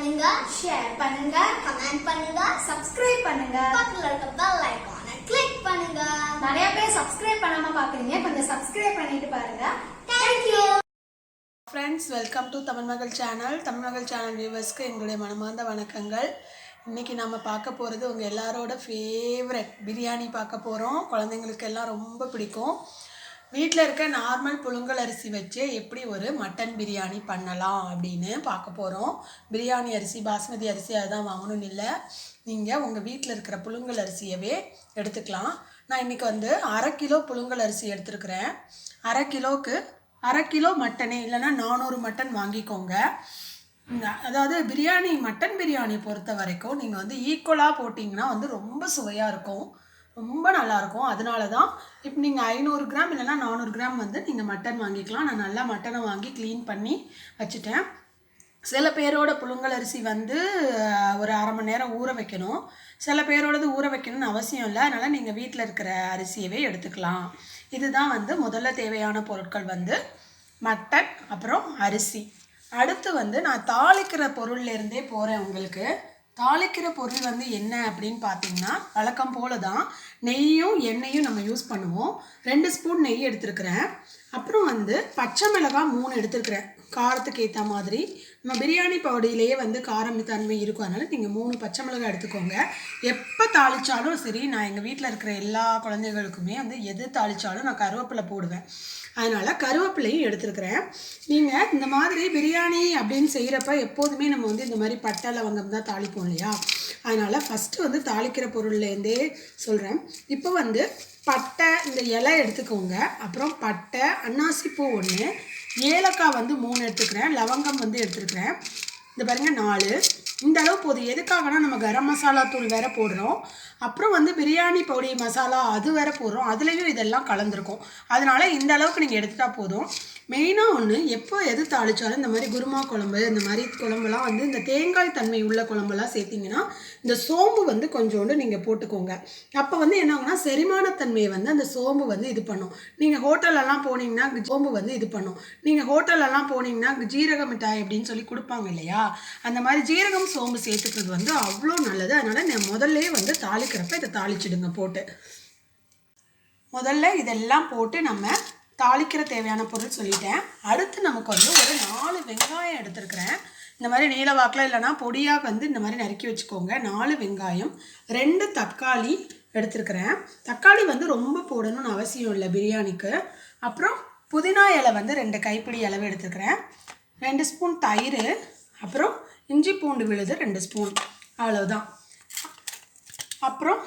பண்ணுங்க ஷேர் பண்ணுங்க கமெண்ட் பண்ணுங்க சப்ஸ்கிரைப் பண்ணுங்க. பக்கத்துல இருக்க பெல் ஐகானை கிளிக் பண்ணுங்க. நிறைய பேர் சப்ஸ்கிரைப் பண்ணாம பாக்குறீங்க கொஞ்சம் சப்ஸ்கிரைப் பண்ணிட்டு பாருங்க. Thank you friends welcome to Tamil மகள் சேனல் தமிழ் மகள் சேனல் வியூவர்ஸ்க்கு எங்களுடைய மனமார்ந்த வணக்கங்கள். இன்றைக்கி நம்ம பார்க்க போகிறது உங்கள் எல்லாரோட ஃபேவரட் பிரியாணி பார்க்க போகிறோம் குழந்தைங்களுக்கு எல்லாம் ரொம்ப பிடிக்கும். வீட்டில் இருக்க நார்மல் புழுங்கல் அரிசி வச்சு எப்படி ஒரு மட்டன் பிரியாணி பண்ணலாம் அப்படின்னு பார்க்க போகிறோம் பிரியாணி அரிசி பாஸ்மதி அரிசி அதுதான் வாங்கணும்னு இல்லை. நீங்கள் உங்கள் வீட்டில் இருக்கிற புழுங்கல் அரிசியவே எடுத்துக்கலாம். நான் இன்றைக்கி வந்து அரை கிலோ புழுங்கல் அரிசி எடுத்துருக்குறேன். அரை கிலோவுக்கு அரை கிலோ மட்டனே இல்லைன்னா நானூறு மட்டன் வாங்கிக்கோங்க. அதாவது பிரியாணி மட்டன் பிரியாணி பொறுத்த வரைக்கும் நீங்கள் வந்து ஈக்குவலாக போட்டிங்கன்னா வந்து ரொம்ப சுவையாக இருக்கும். ரொம்ப நல்லாயிருக்கும். அதனால தான் இப்போ நீங்கள் ஐநூறு கிராம் இல்லைன்னா நானூறு கிராம் வந்து நீங்கள் மட்டன் வாங்கிக்கலாம். நான் நல்லா மட்டனை வாங்கி க்ளீன் பண்ணி வச்சுட்டேன். சில பேரோட புழுங்கல் அரிசி வந்து ஒரு அரை மணி நேரம் ஊற வைக்கணும். சில பேரோடது ஊற வைக்கணும்னு அவசியம் இல்லை. அதனால் நீங்கள் வீட்டில் இருக்கிற அரிசியவே எடுத்துக்கலாம். இதுதான் வந்து முதல்ல தேவையான பொருட்கள் வந்து மட்டன் அப்புறம் அரிசி. அடுத்து வந்து நான் தாளிக்கிற பொருள்லேருந்தே போகிறேன் உங்களுக்கு. தாளிக்கிற பொருள் வந்து என்ன அப்படின்னு பார்த்தீங்கன்னா வழக்கம் போல தான் நெய்யும் எண்ணெயும் நம்ம யூஸ் பண்ணுவோம். ரெண்டு ஸ்பூன் நெய் எடுத்துருக்கிறேன். அப்புறம் வந்து பச்சை மிளகாய் மூணு எடுத்துருக்கிறேன். காரத்துக்கு ஏற்ற மாதிரி. நம்ம பிரியாணி பவுடியிலேயே வந்து காரமித்தன்மை இருக்கும். அதனால் நீங்கள் மூணு பச்சை மிளகாய் எடுத்துக்கோங்க. எப்போ தாளித்தாலும் சரி நான் எங்கள் வீட்டில் இருக்கிற எல்லா குழந்தைகளுக்குமே வந்து எது தாளித்தாலும் நான் கருவேப்பிலை போடுவேன். அதனால் கருவேப்பிலையும் எடுத்துருக்குறேன். நீங்கள் இந்த மாதிரி பிரியாணி அப்படின்னு செய்கிறப்ப எப்போதுமே நம்ம வந்து இந்த மாதிரி பட்டை லவங்கம் தான் தாளிப்போம் இல்லையா? அதனால் ஃபஸ்ட்டு வந்து தாளிக்கிற பொருள்லேருந்தே சொல்கிறேன் இப்போ வந்து பட்டை இந்த இலை எடுத்துக்கோங்க. அப்புறம் பட்டை அன்னாசிப்பூ ஒன்று ஏலக்காய் வந்து மூணு எடுத்துக்கிறேன் லவங்கம் வந்து எடுத்துருக்கிறேன். இந்த பாருங்கள் நாலு. இந்த அளவு போதும். எதுக்காகனா நம்ம கரம் மசாலா தூள் வேற போடுறோம். அப்புறம் வந்து பிரியாணி பொடி மசாலா அது வேற போடுறோம். அதுலேயும் இதெல்லாம் கலந்துருக்கும். அதனால இந்த அளவுக்கு நீங்கள் எடுத்துட்டா போதும். மெயினாக ஒன்று எப்போ எது தாளித்தாலும் இந்த மாதிரி குருமா குழம்பு இந்த மாதிரி குழம்புலாம் வந்து இந்த தேங்காய் தன்மை உள்ள குழம்புலாம் சேர்த்திங்கன்னா இந்த சோம்பு வந்து கொஞ்சோண்டு நீங்கள் போட்டுக்கோங்க. அப்போ வந்து என்ன ஆகும்னா செரிமானத்தன்மையை வந்து அந்த சோம்பு வந்து இது பண்ணும். நீங்கள் ஹோட்டலெல்லாம் போனீங்கன்னா சோம்பு வந்து இது பண்ணும். நீங்கள் ஹோட்டலெல்லாம் போனீங்கன்னா ஜீரக மிட்டாய் அப்படின்னு சொல்லி கொடுப்பாங்க இல்லையா? அந்த மாதிரி ஜீரகம் சோம்பு சேர்த்துக்கிறது வந்து அவ்வளோ நல்லது. அதனால் நான் முதல்ல வந்து தாளிக்கிறப்ப இதை தாளிச்சிடுங்க போட்டு. முதல்ல இதெல்லாம் போட்டு நம்ம தாளிக்கிற தேவையான பொருள் சொல்லிட்டேன். அடுத்து நமக்கு வந்து ஒரு நாலு வெங்காயம் எடுத்துருக்கிறேன். இந்த மாதிரி நீல வாக்கில் இல்லைன்னா பொடியாக வந்து இந்த மாதிரி நறுக்கி வச்சுக்கோங்க. நாலு வெங்காயம் ரெண்டு தக்காளி எடுத்துருக்கிறேன். தக்காளி வந்து ரொம்ப போடணும்னு அவசியம் இல்லை பிரியாணிக்கு. அப்புறம் புதினா இலை வந்து ரெண்டு கைப்பிடி அளவு எடுத்துருக்கிறேன். ரெண்டு ஸ்பூன் தயிர் அப்புறம் இஞ்சி பூண்டு விழுது ரெண்டு ஸ்பூன். அவ்வளோதான் அப்புறம்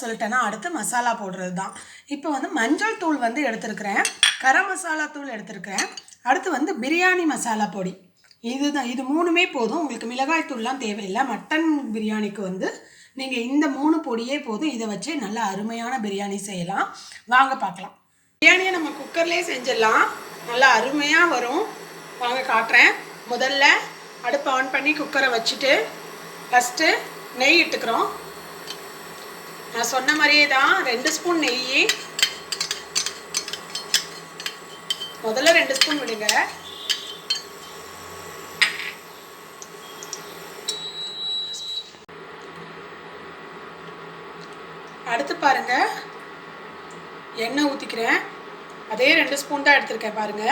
சொல்லிட்டேன்னா அடுத்து மசாலா போடுறது தான் இப்போ வந்து மஞ்சள் தூள் வந்து எடுத்திருக்கிறேன். கரம் மசாலா தூள் எடுத்திருக்கிறேன். அடுத்து வந்து பிரியாணி மசாலா பொடி. இதுதான் இது மூணுமே போதும். உங்களுக்கு மிளகாய் தூள்லாம் தேவையில்லை. மட்டன் பிரியாணிக்கு வந்து நீங்கள் இந்த மூணு பொடியே போதும். இதை வச்சு நல்ல அருமையான பிரியாணி செய்யலாம். வாங்க பார்க்கலாம். பிரியாணியை நம்ம குக்கர்லேயே செஞ்சிடலாம். நல்லா அருமையாக வரும். வாங்க காட்டுறேன். முதல்ல அடுப்பை ஆன் பண்ணி குக்கரை வச்சுட்டு ஃபஸ்ட்டு நெய் இட்டுக்கிறோம். நான் சொன்ன மாதிரியே தான் ரெண்டு ஸ்பூன் நெய் முதல்ல ரெண்டு ஸ்பூன் விடுங்க. அடுத்து பாருங்க. எண்ணெய் ஊற்றிக்கிறேன் அதே ரெண்டு ஸ்பூன் தான் எடுத்திருக்கேன் பாருங்க.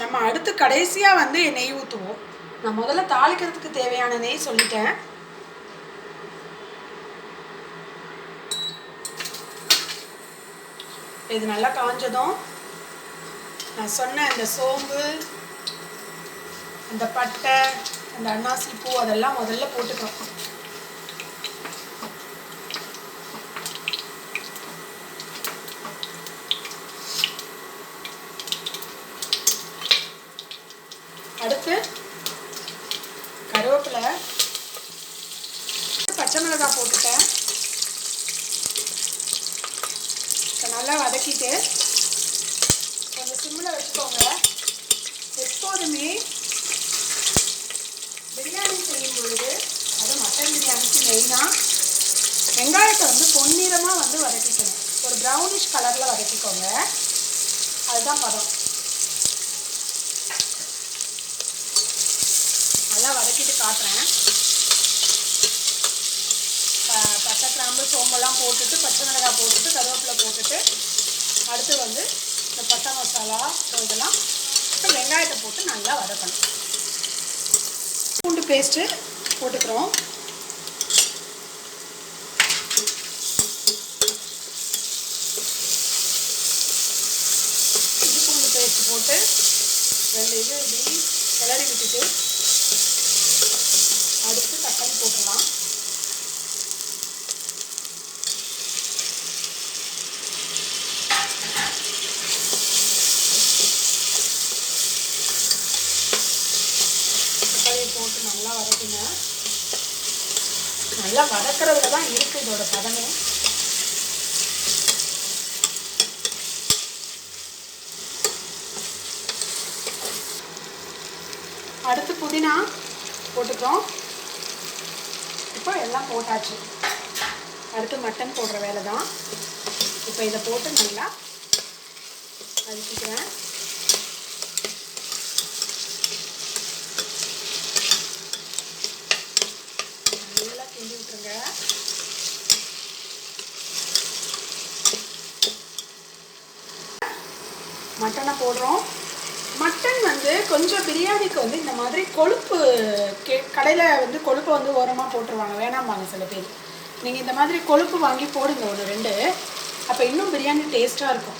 நம்ம அடுத்து கடைசியாக வந்து நெய் ஊற்றுவோம் நான் முதல்ல தாளிக்கிறதுக்கு தேவையான நெய் சொல்லிட்டேன். இது நல்லா காஞ்சதும் நான் சொன்ன அந்த சோம்பு அந்த பட்டை அந்த அன்னாசி பூ அதெல்லாம் முதல்ல போட்டுக்கிறோம் சேர்த்துக்கோங்க அதுதான் பதம். நல்லா வதக்கிட்டு காட்டுறேன். பச்சை கிராம்பு சோம்பெல்லாம் போட்டுட்டு பச்சை மிளகாய் போட்டுட்டு கருவேப்பிலை போட்டுட்டு அடுத்து வந்து இந்த பச்சை மசாலா இதெல்லாம் வெங்காயத்தை போட்டு நல்லா வதக்கணும். பூண்டு பேஸ்ட்டு போட்டுக்கிறோம். ரெண்டு இது இப்படி கிளறி விட்டுட்டு அடுத்து தக்காளி போட்டுடலாம். தக்காளியை போட்டு நல்லா வதக்குங்க. நல்லா வதக்கிறதுல தான் இருக்குது இதோட பதமே அடுத்து புதினா போட்டுக்கிறோம். இப்போ எல்லாம் போட்டாச்சு. அடுத்து மட்டன் போடுற வேலை தான் இப்போ இதை போட்டு நல்லா அழிச்சிக்கிறேன் நல்லா கிண்டி விட்டுருங்க. மட்டனை போடுறோம். வந்து கொஞ்சம் பிரியாணிக்கு வந்து இந்த மாதிரி கொழுப்பு கே கடையில் வந்து கொழுப்பை வந்து ஓரமாக போட்டுருவாங்க. வேணாம்பாங்க சில பேர். நீங்கள் இந்த மாதிரி கொழுப்பு வாங்கி போடுங்க ஒன்று ரெண்டு. அப்போ இன்னும் பிரியாணி டேஸ்ட்டாக இருக்கும்.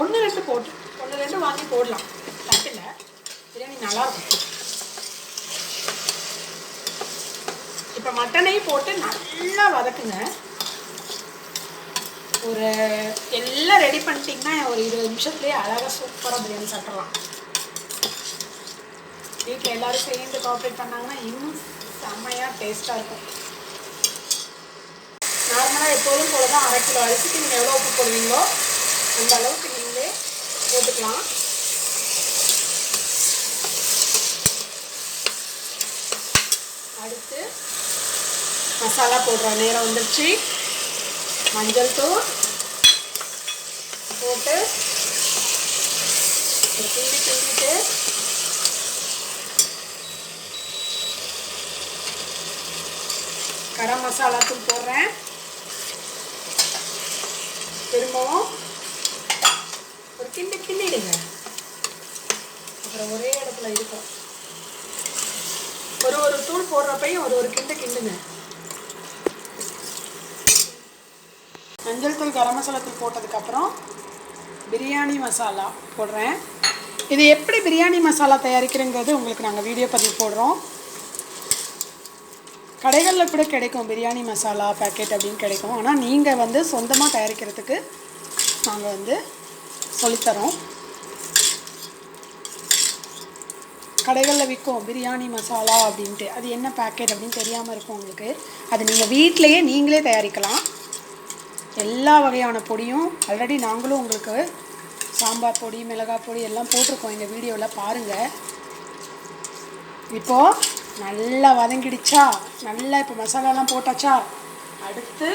ஒன்று ரெண்டு போட்டு ஒன்று ரெண்டு வாங்கி போடலாம். தப்பில்லை பிரியாணி நல்லாயிருக்கும் இப்போ மட்டனையும் போட்டு நல்லா வதக்குங்க. ஒரு எல்லாம் ரெடி பண்ணிட்டீங்கன்னா ஒரு இருபது நிமிஷத்துலேயே அழகாக சூப்பராக பிரியாணி சாப்பிட்றலாம் வீட்டில் எல்லோரும் சேர்ந்து கோஆப்ரேட் பண்ணாங்கன்னா இன்னும் செம்மையாக டேஸ்ட்டாக இருக்கும். நார்மலாக எப்போதும் போல தான் அரை கிலோ அரிசிக்கு நீங்கள் எவ்வளோ உப்பு போடுவீங்களோ அந்த அளவுக்கு நீங்களே போட்டுக்கலாம். அடுத்து மசாலா போடுற நேரம் வந்துருச்சு. மஞ்சள் தூள் போட்டு ஒரு கிண்டி கிண்டிட்டு கரம் மசாலா தூள் போடுறேன். திரும்பவும் ஒரு கிண்டு கிண்டிடுங்க அப்புறம் ஒரே இடத்துல இருக்கும். ஒரு ஒரு தூள் போடுறப்பையும் ஒரு ஒரு கிண்டு கிண்டுங்க. மஞ்சள் தூள் கரம் மசாலா தூள் போட்டதுக்கப்புறம் பிரியாணி மசாலா போடுறேன். இது எப்படி பிரியாணி மசாலா தயாரிக்கிறங்கிறது உங்களுக்கு நாங்கள் வீடியோ பதிவு போடுறோம். கடைகளில் கூட கிடைக்கும் பிரியாணி மசாலா பேக்கெட் அப்படின்னு கிடைக்கும். ஆனால் நீங்கள் வந்து சொந்தமாக தயாரிக்கிறதுக்கு நாங்கள் வந்து சொல்லித்தரோம். கடைகளில் விற்கும் பிரியாணி மசாலா அப்படின்ட்டு. அது என்ன பேக்கெட் அப்படின்னு தெரியாமல் இருக்கும் உங்களுக்கு. அது நீங்கள் வீட்டிலையே நீங்களே தயாரிக்கலாம். எல்லா வகையான பொடியும் ஆல்ரெடி நாங்களும் உங்களுக்கு சாம்பார் பொடி மிளகாய் பொடி எல்லாம் போட்டிருக்கோம் எங்கள் வீடியோவில் பாருங்கள் இப்போது நல்லா வதங்கிடுச்சா? நல்லா இப்போ மசாலாலாம் போட்டாச்சா? அடுத்து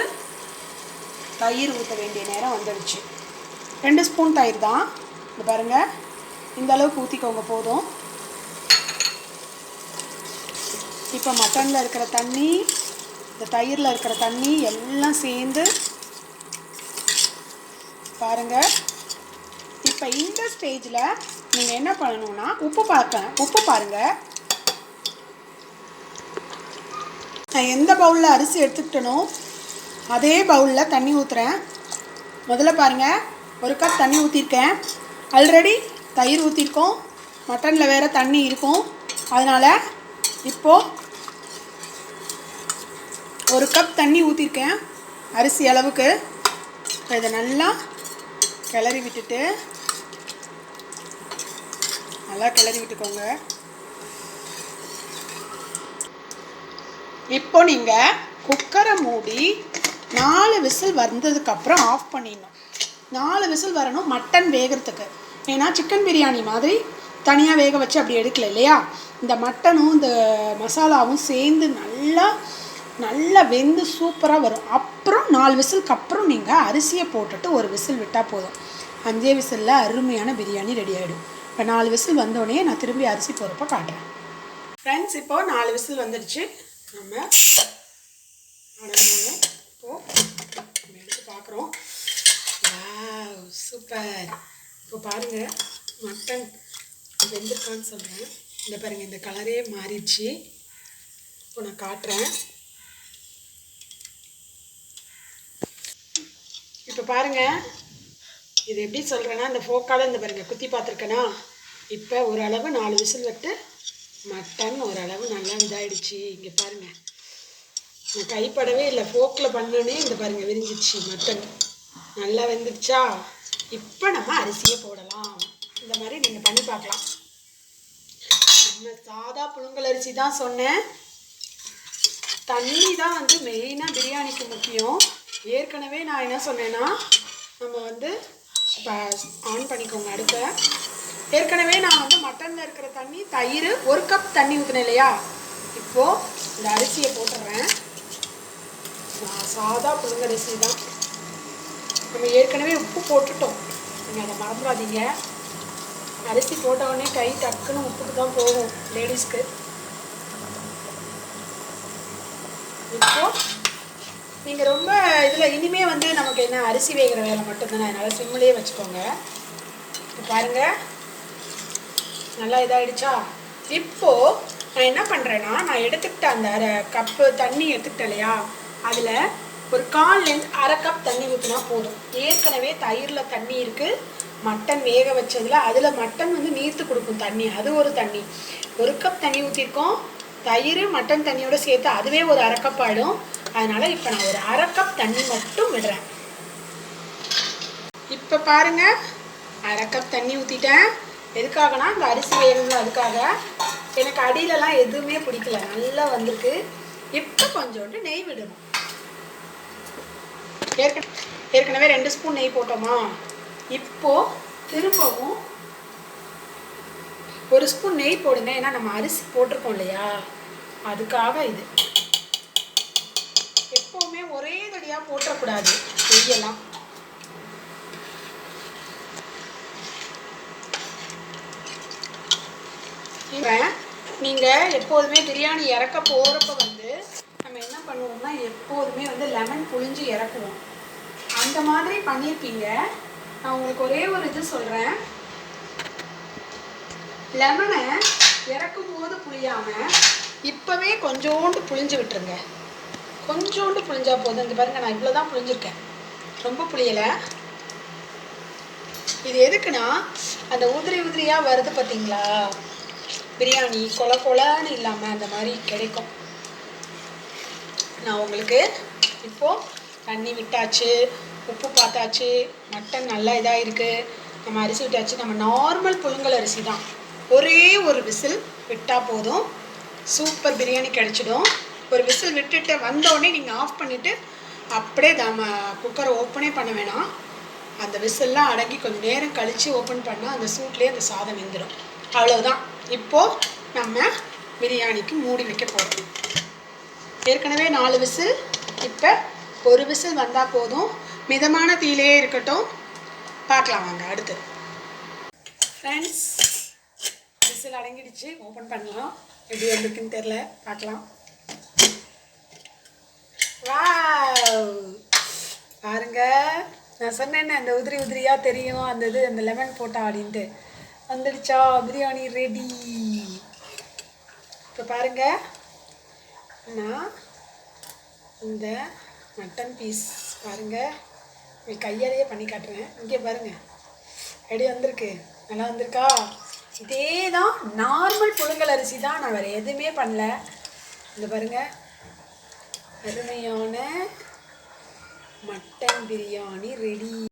தயிர் ஊற்ற வேண்டிய நேரம் வந்துடுச்சு. ரெண்டு ஸ்பூன் தயிர் தான். இது பாருங்கள் இந்த அளவுக்கு ஊற்றிக்கோங்க போதும். இப்போ மட்டனில் இருக்கிற தண்ணி இந்த தயிரில் இருக்கிற தண்ணி எல்லாம் சேர்ந்து பாருங்க. இப்போ இந்த ஸ்டேஜில் நீங்கள் என்ன பண்ணணும்னா உப்பு பார்க்க உப்பு பாருங்கள் நான் எந்த பவுலில் அரிசி எடுத்துக்கிட்டனோ அதே பவுலில் தண்ணி ஊற்றுறேன் முதல்ல பாருங்கள் ஒரு கப் தண்ணி ஊற்றிருக்கேன் ஆல்ரெடி தயிர் ஊற்றிருக்கோம் மட்டனில் வேறு தண்ணி இருக்கும். அதனால் இப்போது ஒரு கப் தண்ணி ஊற்றிருக்கேன் அரிசி அளவுக்கு. இதை நல்லா கிளறி விட்டுட்டு நல்லா கிளறி விட்டுக்கோங்க. இப்போ நீங்கள் குக்கரை மூடி நாலு விசில் வந்ததுக்கப்புறம் ஆஃப் பண்ணிடணும். நாலு விசில் வரணும் மட்டன் வேகிறதுக்கு. ஏன்னா சிக்கன் பிரியாணி மாதிரி தனியாக வேக வச்சு அப்படி எடுக்கல இல்லையா? இந்த மட்டனும் இந்த மசாலாவும் சேர்ந்து நல்லா நல்லா வெந்து சூப்பராக வரும். அப் அப்புறம் நாலு விசிலுக்கு அப்புறம் நீங்கள் அரிசியை போட்டுட்டு ஒரு விசில் விட்டால் போதும். அஞ்சே விசிலில் அருமையான பிரியாணி ரெடி ஆகிடும் இப்போ நாலு விசில் வந்தோடனே நான் திரும்பி அரிசி போகிறப்ப காட்டுறேன். ஃப்ரெண்ட்ஸ் இப்போ நாலு விசில் வந்துடுச்சு. நம்ம இப்போது நம்ம எடுத்து பார்க்குறோம். சூப்பர் இப்போ பாருங்கள் மட்டன் வெந்திருக்கான்னு சொல்கிறேன் இந்த பாருங்கள் இந்த கலரே மாறிடுச்சு. இப்போ நான் காட்டுறேன். இப்போ பாருங்கள் இது எப்படி சொல்கிறேன்னா இந்த ஃபோக்கால இந்த பாருங்கள் குத்தி பார்த்துருக்கேனா? இப்போ ஓரளவு நாலு விசில் விட்டு மட்டன் ஓரளவு நல்லா இதாயிடுச்சு. இங்கே பாருங்கள் நான் கைப்படவே இல்லை ஃபோக்கில் பண்ணோன்னே இந்த பாருங்கள் விரிஞ்சிச்சு மட்டன். நல்லா வெந்துடுச்சா? இப்போ நம்ம அரிசியை போடலாம். இந்த மாதிரி நீங்கள் பண்ணி பார்க்கலாம். நம்ம சாதா புழுங்கல் அரிசி தான் சொன்னேன். தண்ணி தான் வந்து மெயினாக பிரியாணிக்கு முக்கியம். ஏற்கனவே நான் என்ன சொன்னேன்னா நம்ம வந்து இப்போ ஆன் பண்ணிக்கோங்க அடுப்பை. ஏற்கனவே நான் வந்து மட்டனில் இருக்கிற தண்ணி தயிர் ஒரு கப் தண்ணி ஊற்றினேன் இல்லையா? இப்போது இந்த அரிசியை போட்டுடுறேன் நான் சாதா புழுங்கரிசி தான். நம்ம ஏற்கனவே உப்பு போட்டுட்டோம். நீங்கள் அதை மறந்துடாதீங்க. அரிசி போட்ட உடனே கை டக்குன்னு உப்புக்கு தான் போகும் லேடிஸ்க்கு இப்போது நீங்கள் ரொம்ப இதில் இனிமே வந்து நமக்கு என்ன அரிசி வேகிற வேலை மட்டும்தானே? அதனால் சிம்மிலேயே வச்சுக்கோங்க. இப்போ பாருங்கள் நல்லா இதாயிடுச்சா? இப்போது நான் என்ன பண்ணுறேன்னா நான் எடுத்துக்கிட்ட அந்த அரை கப்பு தண்ணி எடுத்துக்கிட்டேன் இல்லையா? அதில் ஒரு கால் லென்த் அரை கப் தண்ணி ஊற்றினா போதும். ஏற்கனவே தயிரில் தண்ணி இருக்குது மட்டன் வேக வச்சதில் அதில் மட்டன் வந்து நீர்த்து கொடுக்கும் தண்ணி. அது ஒரு தண்ணி. ஒரு கப் தண்ணி ஊற்றிருக்கோம் தயிர் மட்டன் தண்ணியோட சேர்த்து அதுவே ஒரு அரைக்கப்பாயிடும். ஆகிடும் அதனால் இப்போ நான் ஒரு அரைக்கப் தண்ணி மட்டும் விடுறேன். இப்போ பாருங்க அரைக்கப் தண்ணி ஊற்றிட்டேன் எதுக்காகனா இந்த அரிசி வேணும்னு அதுக்காக. எனக்கு அடியிலலாம் எதுவுமே பிடிக்கல. நல்லா வந்திருக்கு. இப்போ கொஞ்சோண்டு நெய் விடணும். ஏற்கனவே ஏற்கனவே ரெண்டு ஸ்பூன் நெய் போட்டோமா? இப்போ திரும்பவும் ஒரு ஸ்பூன் நெய் போடுங்க. ஏன்னா நம்ம அரிசி போட்டிருக்கோம் இல்லையா? அதுக்காக இது. எப்பவுமே ஒரே தடியாக போட்டக்கூடாது செய்யலாம். இவன் நீங்கள் எப்போதுமே பிரியாணி இறக்க போகிறப்ப வந்து நம்ம என்ன பண்ணுவோம்னா எப்போதுமே வந்து லெமன் புழிஞ்சு இறக்குவோம். அந்த மாதிரி பண்ணியிருப்பீங்க நான் உங்களுக்கு ஒரே ஒரு இது சொல்கிறேன் லெமனை இறக்கும் போது புளியாம இப்போவே கொஞ்சோண்டு புளிஞ்சு விட்டுருங்க. கொஞ்சோண்டு புளிஞ்சா போதும். இங்கே பாருங்க நான் இவ்வளோ தான் புளிஞ்சிருக்கேன் ரொம்ப புளியலை இது எதுக்குன்னா அந்த உதிரி உதிரியாக வருது பார்த்தீங்களா பிரியாணி கொல கொலன்னு இல்லாமல் அந்த மாதிரி கிடைக்கும். நான் உங்களுக்கு இப்போது தண்ணி விட்டாச்சு உப்பு பார்த்தாச்சு மட்டன் நல்லா இதாக இருக்குது நம்ம அரிசி விட்டாச்சு. நம்ம நார்மல் புழுங்கல் அரிசி தான் ஒரே ஒரு விசில் விட்டால் போதும். சூப்பர் பிரியாணி கிடச்சிடும். ஒரு விசில் விட்டுட்டு வந்தோடனே நீங்கள் ஆஃப் பண்ணிவிட்டு அப்படியே நம்ம குக்கரை ஓப்பனே பண்ண வேணாம். அந்த விசில்லாம் அடங்கி கொஞ்சம் நேரம் கழித்து ஓப்பன் பண்ணால் அந்த சூட்லேயே அந்த சாதம் வெந்துடும் அவ்வளோதான் இப்போது நம்ம பிரியாணிக்கு மூடி வைக்க போகிறோம் ஏற்கனவே நாலு விசில் இப்போ ஒரு விசில் வந்தால் போதும். மிதமான தீலையே இருக்கட்டும். பார்க்கலாம் வாங்க அடுத்து. Friends whistle அடங்கிடுச்சு. ஓப்பன் பண்ணலாம். எப்படி வந்திருக்குன்னு தெரில பார்க்கலாம். வா பாருங்க. நான் சொன்னேன்னே அந்த உதிரி உதிரியாக தெரியும். அந்த இது அந்த லெமன் போட்டா அப்படின்ட்டு. வந்துடுச்சா? பிரியாணி ரெடி இப்போ பாருங்க. நான் இந்த மட்டன் பீஸ் பாருங்க. கையாலேயே பண்ணி காட்டுறேன். இங்கே பாருங்க. ரெடி வந்திருக்கு. நல்லா வந்திருக்கா? இதே தான் நார்மல் புழுங்கல் அரிசி தான். நான் வேறு எதுவுமே பண்ணல. இந்த பாருங்க. அருமையான மட்டன் பிரியாணி ரெடி